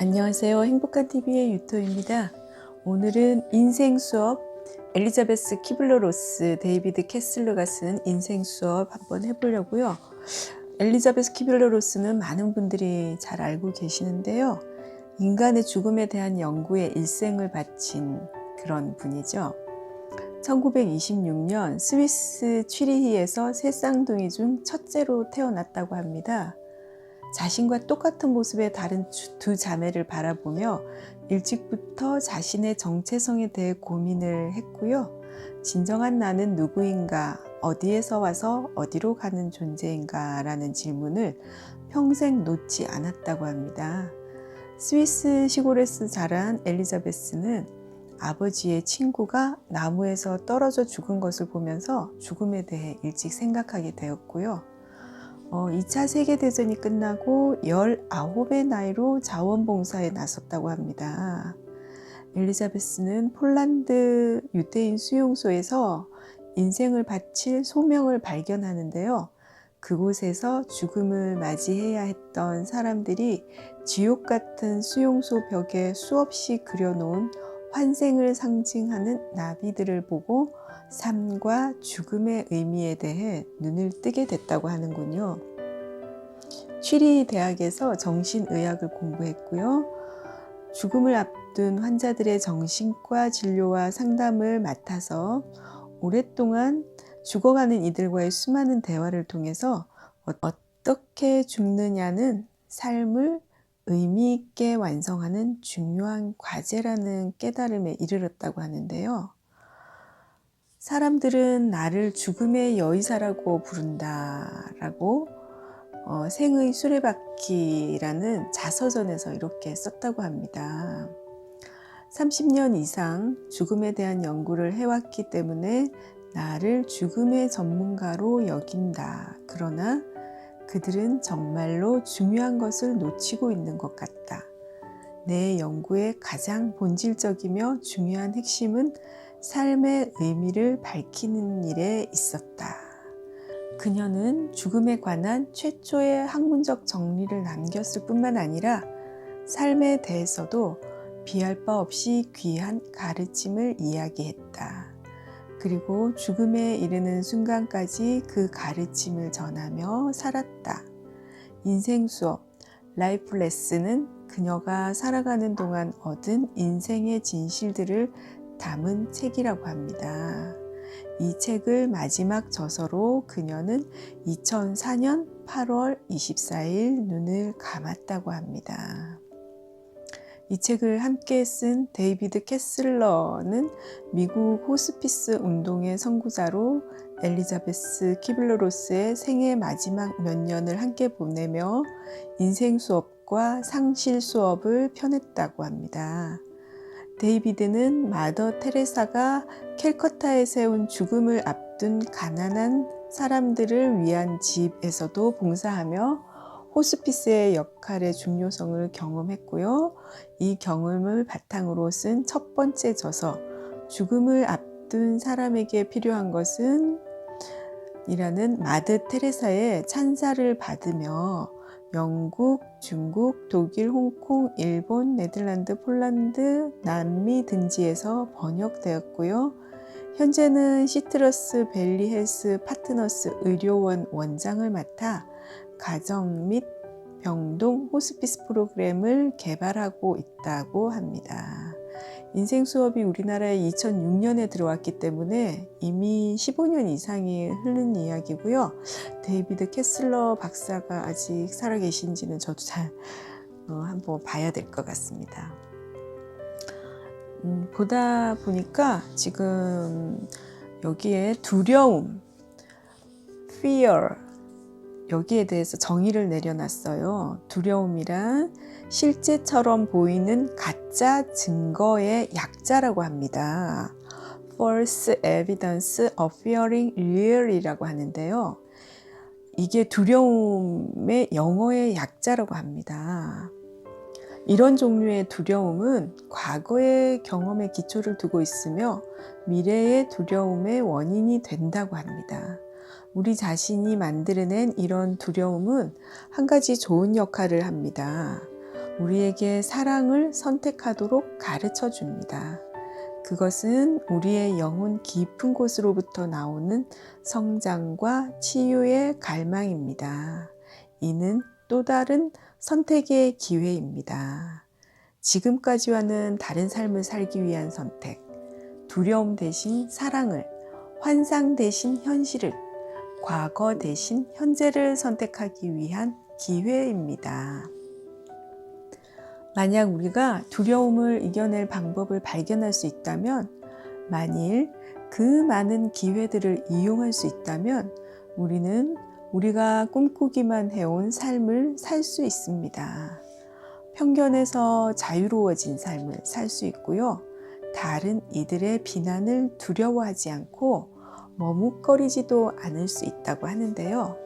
안녕하세요. 행복한 TV의 유토입니다. 오늘은 인생 수업 엘리자베스 키블러로스 데이비드 캐슬러가 쓴 인생 수업 한번 해보려고요. 엘리자베스 키블러로스는 많은 분들이 잘 알고 계시는데요. 인간의 죽음에 대한 연구에 일생을 바친 그런 분이죠. 1926년 스위스 취리히에서 세 쌍둥이 중 첫째로 태어났다고 합니다. 자신과 똑같은 모습의 다른 두 자매를 바라보며 일찍부터 자신의 정체성에 대해 고민을 했고요. 진정한 나는 누구인가, 어디에서 와서 어디로 가는 존재인가 라는 질문을 평생 놓지 않았다고 합니다. 스위스 시골에서 자란 엘리자베스는 아버지의 친구가 나무에서 떨어져 죽은 것을 보면서 죽음에 대해 일찍 생각하게 되었고요. 어, 2차 세계대전이 끝나고 19의 나이로 자원봉사에 나섰다고 합니다. 엘리자베스는 폴란드 유대인 수용소에서 인생을 바칠 소명을 발견하는데요. 그곳에서 죽음을 맞이해야 했던 사람들이 지옥 같은 수용소 벽에 수없이 그려놓은 환생을 상징하는 나비들을 보고 삶과 죽음의 의미에 대해 눈을 뜨게 됐다고 하는군요. 취리 대학에서 정신의학을 공부했고요. 죽음을 앞둔 환자들의 정신과 진료와 상담을 맡아서 오랫동안 죽어가는 이들과의 수많은 대화를 통해서 어떻게 죽느냐는 삶을 의미 있게 완성하는 중요한 과제라는 깨달음에 이르렀다고 하는데요. 사람들은 나를 죽음의 여의사라고 부른다 라고 어, 생의 수레바퀴라는 자서전에서 이렇게 썼다고 합니다. 30년 이상 죽음에 대한 연구를 해왔기 때문에 나를 죽음의 전문가로 여긴다. 그러나 그들은 정말로 중요한 것을 놓치고 있는 것 같다. 내 연구의 가장 본질적이며 중요한 핵심은 삶의 의미를 밝히는 일에 있었다. 그녀는 죽음에 관한 최초의 학문적 정리를 남겼을 뿐만 아니라 삶에 대해서도 비할 바 없이 귀한 가르침을 이야기했다. 그리고 죽음에 이르는 순간까지 그 가르침을 전하며 살았다. 인생 수업, 라이프 레슨은 그녀가 살아가는 동안 얻은 인생의 진실들을 담은 책이라고 합니다. 이 책을 마지막 저서로 그녀는 2004년 8월 24일 눈을 감았다고 합니다. 이 책을 함께 쓴 데이비드 캐슬러는 미국 호스피스 운동의 선구자로 엘리자베스 키블러로스의 생애 마지막 몇 년을 함께 보내며 인생 수업과 상실 수업을 펴냈다고 합니다. 데이비드는 마더 테레사가 캘커타에 세운 죽음을 앞둔 가난한 사람들을 위한 집에서도 봉사하며 호스피스의 역할의 중요성을 경험했고요. 이 경험을 바탕으로 쓴 첫 번째 저서, 죽음을 앞둔 사람에게 필요한 것은 이라는 마드 테레사의 찬사를 받으며 영국, 중국, 독일, 홍콩, 일본, 네덜란드, 폴란드, 남미 등지에서 번역되었고요. 현재는 시트러스 벨리 헬스 파트너스 의료원 원장을 맡아 가정 및 병동 호스피스 프로그램을 개발하고 있다고 합니다. 인생 수업이 우리나라에 2006년에 들어왔기 때문에 이미 15년 이상이 흐른 이야기고요. 데이비드 캐슬러 박사가 아직 살아계신지는 저도 잘 어, 한번 봐야 될 것 같습니다. 음, 보다 보니까 지금 여기에 두려움, fear, 여기에 대해서 정의를 내려놨어요. 두려움이란 실제처럼 보이는 가짜 증거의 약자라고 합니다. false evidence appearing real이라고 하는데요. 이게 두려움의 영어의 약자라고 합니다. 이런 종류의 두려움은 과거의 경험에 기초를 두고 있으며 미래의 두려움의 원인이 된다고 합니다. 우리 자신이 만들어낸 이런 두려움은 한 가지 좋은 역할을 합니다. 우리에게 사랑을 선택하도록 가르쳐 줍니다. 그것은 우리의 영혼 깊은 곳으로부터 나오는 성장과 치유의 갈망입니다. 이는 또 다른 선택의 기회입니다. 지금까지와는 다른 삶을 살기 위한 선택, 두려움 대신 사랑을, 환상 대신 현실을, 과거 대신 현재를 선택하기 위한 기회입니다. 만약 우리가 두려움을 이겨낼 방법을 발견할 수 있다면, 만일 그 많은 기회들을 이용할 수 있다면, 우리는 우리가 꿈꾸기만 해온 삶을 살 수 있습니다. 편견에서 자유로워진 삶을 살 수 있고요. 다른 이들의 비난을 두려워하지 않고 머뭇거리지도 않을 수 있다고 하는데요.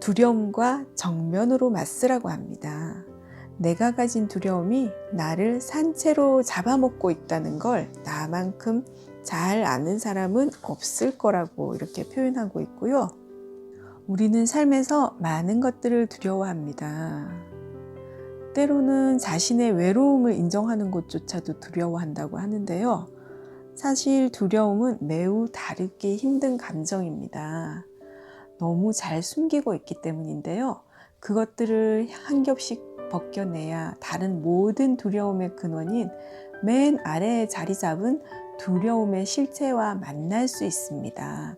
두려움과 정면으로 맞서라고 합니다. 내가 가진 두려움이 나를 산채로 잡아먹고 있다는 걸 나만큼 잘 아는 사람은 없을 거라고 이렇게 표현하고 있고요. 우리는 삶에서 많은 것들을 두려워합니다. 때로는 자신의 외로움을 인정하는 것조차도 두려워한다고 하는데요. 사실 두려움은 매우 다루기 힘든 감정입니다. 너무 잘 숨기고 있기 때문인데요. 그것들을 한 겹씩 벗겨내야 다른 모든 두려움의 근원인 맨 아래에 자리 잡은 두려움의 실체와 만날 수 있습니다.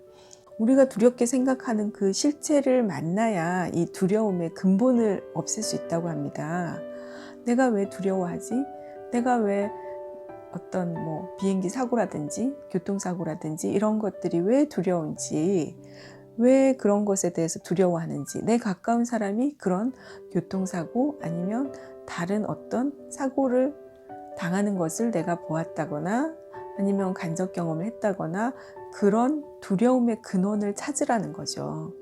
우리가 두렵게 생각하는 그 실체를 만나야 이 두려움의 근본을 없앨 수 있다고 합니다. 내가 왜 두려워하지? 내가 왜 어떤 뭐 비행기 사고라든지 교통사고라든지 이런 것들이 왜 두려운지 왜 그런 것에 대해서 두려워하는지 내 가까운 사람이 그런 교통사고 아니면 다른 어떤 사고를 당하는 것을 내가 보았다거나 아니면 간접 경험을 했다거나 그런 두려움의 근원을 찾으라는 거죠.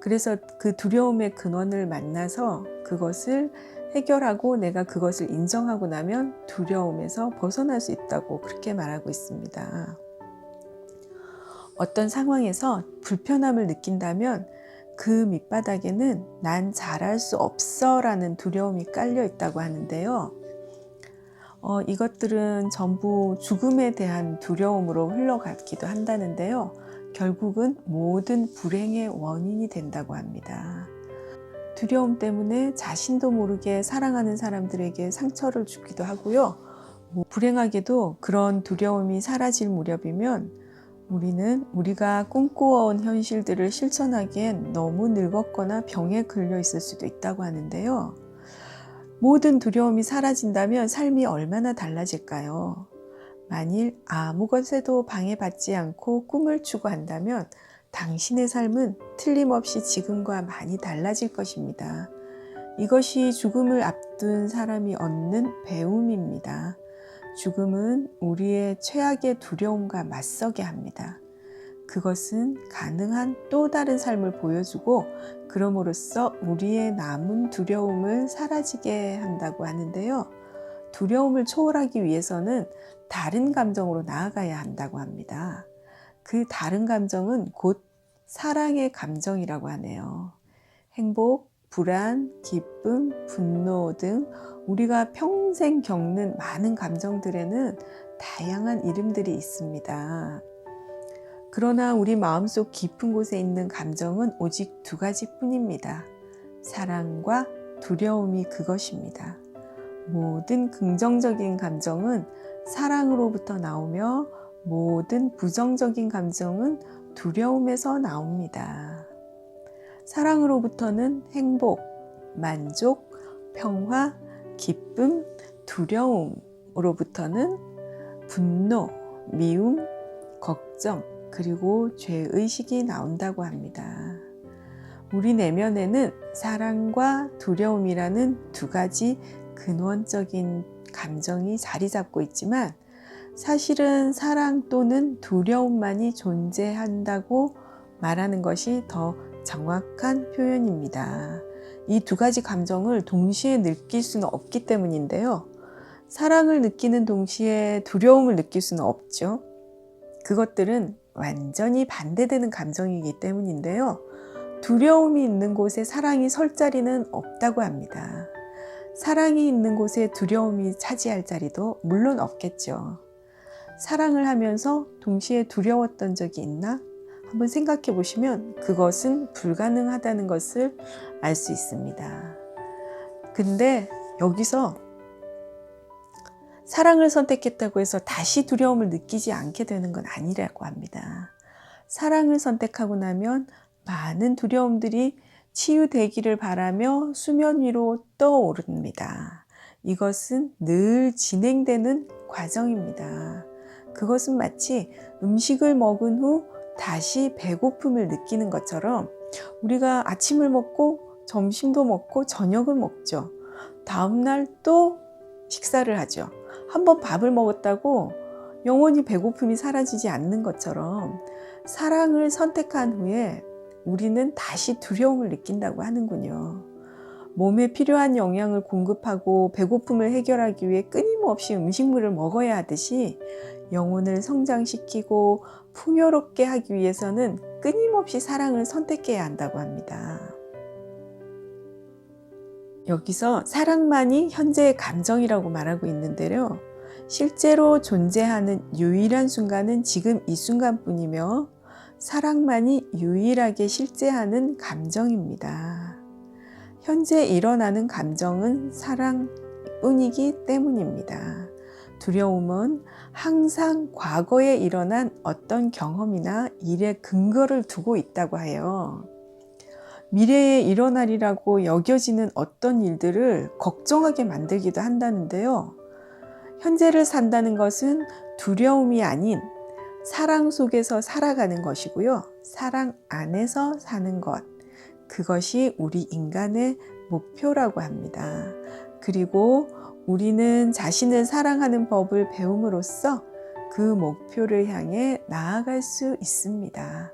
그래서 그 두려움의 근원을 만나서 그것을 해결하고 내가 그것을 인정하고 나면 두려움에서 벗어날 수 있다고 그렇게 말하고 있습니다. 어떤 상황에서 불편함을 느낀다면 그 밑바닥에는 난 잘할 수 없어 라는 두려움이 깔려 있다고 하는데요. 어, 이것들은 전부 죽음에 대한 두려움으로 흘러가기도 한다는데요. 결국은 모든 불행의 원인이 된다고 합니다. 두려움 때문에 자신도 모르게 사랑하는 사람들에게 상처를 주기도 하고요. 뭐 불행하게도 그런 두려움이 사라질 무렵이면 우리는 우리가 꿈꾸어온 현실들을 실천하기엔 너무 늙었거나 병에 걸려 있을 수도 있다고 하는데요. 모든 두려움이 사라진다면 삶이 얼마나 달라질까요? 만일 아무것에도 방해받지 않고 꿈을 추구한다면 당신의 삶은 틀림없이 지금과 많이 달라질 것입니다. 이것이 죽음을 앞둔 사람이 얻는 배움입니다. 죽음은 우리의 최악의 두려움과 맞서게 합니다. 그것은 가능한 또 다른 삶을 보여주고 그럼으로써 우리의 남은 두려움을 사라지게 한다고 하는데요. 두려움을 초월하기 위해서는 다른 감정으로 나아가야 한다고 합니다. 그 다른 감정은 곧 사랑의 감정이라고 하네요. 행복, 불안, 기쁨, 분노 등 우리가 평생 겪는 많은 감정들에는 다양한 이름들이 있습니다. 그러나 우리 마음속 깊은 곳에 있는 감정은 오직 두 가지 뿐입니다. 사랑과 두려움이 그것입니다. 모든 긍정적인 감정은 사랑으로부터 나오며 모든 부정적인 감정은 두려움에서 나옵니다. 사랑으로부터는 행복, 만족, 평화, 기쁨, 두려움으로부터는 분노, 미움, 걱정, 그리고 죄의식이 나온다고 합니다. 우리 내면에는 사랑과 두려움이라는 두 가지 근원적인 감정이 자리 잡고 있지만 사실은 사랑 또는 두려움만이 존재한다고 말하는 것이 더 정확한 표현입니다. 이 두 가지 감정을 동시에 느낄 수는 없기 때문인데요. 사랑을 느끼는 동시에 두려움을 느낄 수는 없죠. 그것들은 완전히 반대되는 감정이기 때문인데요. 두려움이 있는 곳에 사랑이 설 자리는 없다고 합니다. 사랑이 있는 곳에 두려움이 차지할 자리도 물론 없겠죠. 사랑을 하면서 동시에 두려웠던 적이 있나? 한번 생각해 보시면 그것은 불가능하다는 것을 알 수 있습니다. 근데 여기서 사랑을 선택했다고 해서 다시 두려움을 느끼지 않게 되는 건 아니라고 합니다. 사랑을 선택하고 나면 많은 두려움들이 치유되기를 바라며 수면 위로 떠오릅니다. 이것은 늘 진행되는 과정입니다. 그것은 마치 음식을 먹은 후 다시 배고픔을 느끼는 것처럼 우리가 아침을 먹고 점심도 먹고 저녁을 먹죠. 다음날 또 식사를 하죠. 한번 밥을 먹었다고 영원히 배고픔이 사라지지 않는 것처럼 사랑을 선택한 후에 우리는 다시 두려움을 느낀다고 하는군요. 몸에 필요한 영양을 공급하고 배고픔을 해결하기 위해 끊임없이 음식물을 먹어야 하듯이 영혼을 성장시키고 풍요롭게 하기 위해서는 끊임없이 사랑을 선택해야 한다고 합니다. 여기서 사랑만이 현재의 감정이라고 말하고 있는데요. 실제로 존재하는 유일한 순간은 지금 이 순간뿐이며 사랑만이 유일하게 실제하는 감정입니다. 현재 일어나는 감정은 사랑뿐이기 때문입니다. 두려움은 항상 과거에 일어난 어떤 경험이나 일의 근거를 두고 있다고 해요. 미래에 일어나리라고 여겨지는 어떤 일들을 걱정하게 만들기도 한다는데요. 현재를 산다는 것은 두려움이 아닌 사랑 속에서 살아가는 것이고요. 사랑 안에서 사는 것. 그것이 우리 인간의 목표라고 합니다. 그리고 우리는 자신을 사랑하는 법을 배움으로써 그 목표를 향해 나아갈 수 있습니다.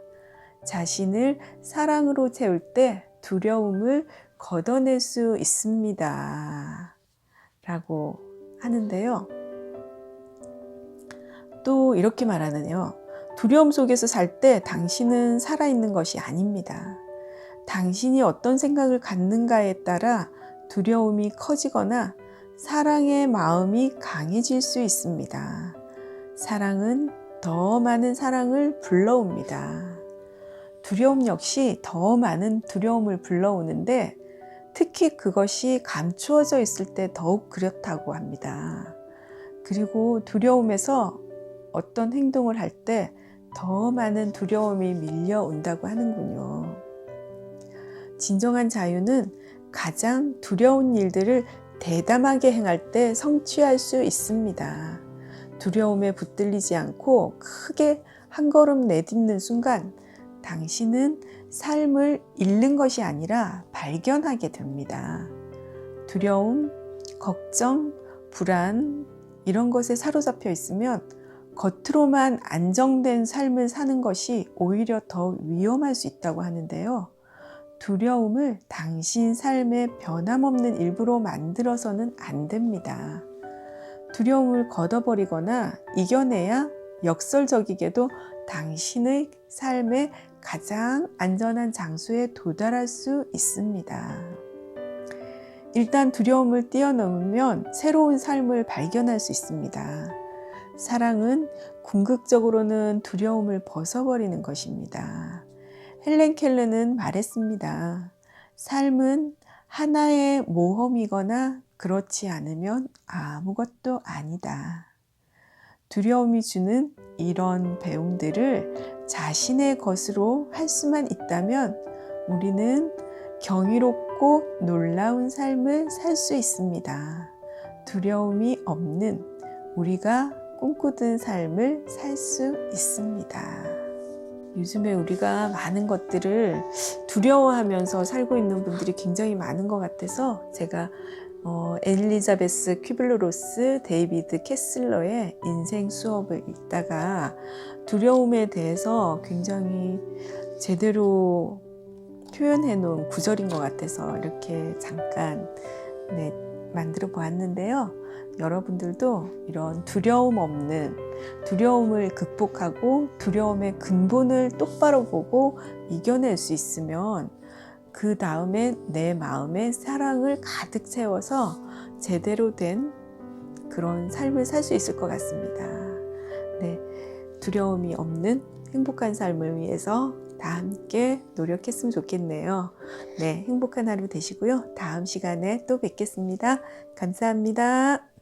자신을 사랑으로 채울 때 두려움을 걷어낼 수 있습니다. 라고 하는데요. 또 이렇게 말하는요. 두려움 속에서 살 때 당신은 살아있는 것이 아닙니다. 당신이 어떤 생각을 갖는가에 따라 두려움이 커지거나 사랑의 마음이 강해질 수 있습니다. 사랑은 더 많은 사랑을 불러옵니다. 두려움 역시 더 많은 두려움을 불러오는데 특히 그것이 감추어져 있을 때 더욱 그렇다고 합니다. 그리고 두려움에서 어떤 행동을 할 때 더 많은 두려움이 밀려온다고 하는군요. 진정한 자유는 가장 두려운 일들을 대담하게 행할 때 성취할 수 있습니다. 두려움에 붙들리지 않고 크게 한 걸음 내딛는 순간 당신은 삶을 잃는 것이 아니라 발견하게 됩니다. 두려움, 걱정, 불안, 이런 것에 사로잡혀 있으면 겉으로만 안정된 삶을 사는 것이 오히려 더 위험할 수 있다고 하는데요. 두려움을 당신 삶의 변함없는 일부로 만들어서는 안 됩니다. 두려움을 걷어버리거나 이겨내야 역설적이게도 당신의 삶의 가장 안전한 장소에 도달할 수 있습니다. 일단 두려움을 뛰어넘으면 새로운 삶을 발견할 수 있습니다. 사랑은 궁극적으로는 두려움을 벗어버리는 것입니다. 헬렌 켈르는 말했습니다. 삶은 하나의 모험이거나 그렇지 않으면 아무것도 아니다. 두려움이 주는 이런 배움들을 자신의 것으로 할 수만 있다면 우리는 경이롭고 놀라운 삶을 살 수 있습니다. 두려움이 없는 우리가 꿈꾸던 삶을 살 수 있습니다. 요즘에 우리가 많은 것들을 두려워하면서 살고 있는 분들이 굉장히 많은 것 같아서 제가 어, 엘리자베스 퀴블로로스 데이비드 캐슬러의 인생 수업을 읽다가 두려움에 대해서 굉장히 제대로 표현해 놓은 구절인 것 같아서 이렇게 잠깐 네, 만들어 보았는데요. 여러분들도 이런 두려움 없는 두려움을 극복하고 두려움의 근본을 똑바로 보고 이겨낼 수 있으면 그 다음에 내 마음에 사랑을 가득 채워서 제대로 된 그런 삶을 살 수 있을 것 같습니다. 네, 두려움이 없는 행복한 삶을 위해서 다 함께 노력했으면 좋겠네요. 네, 행복한 하루 되시고요. 다음 시간에 또 뵙겠습니다. 감사합니다.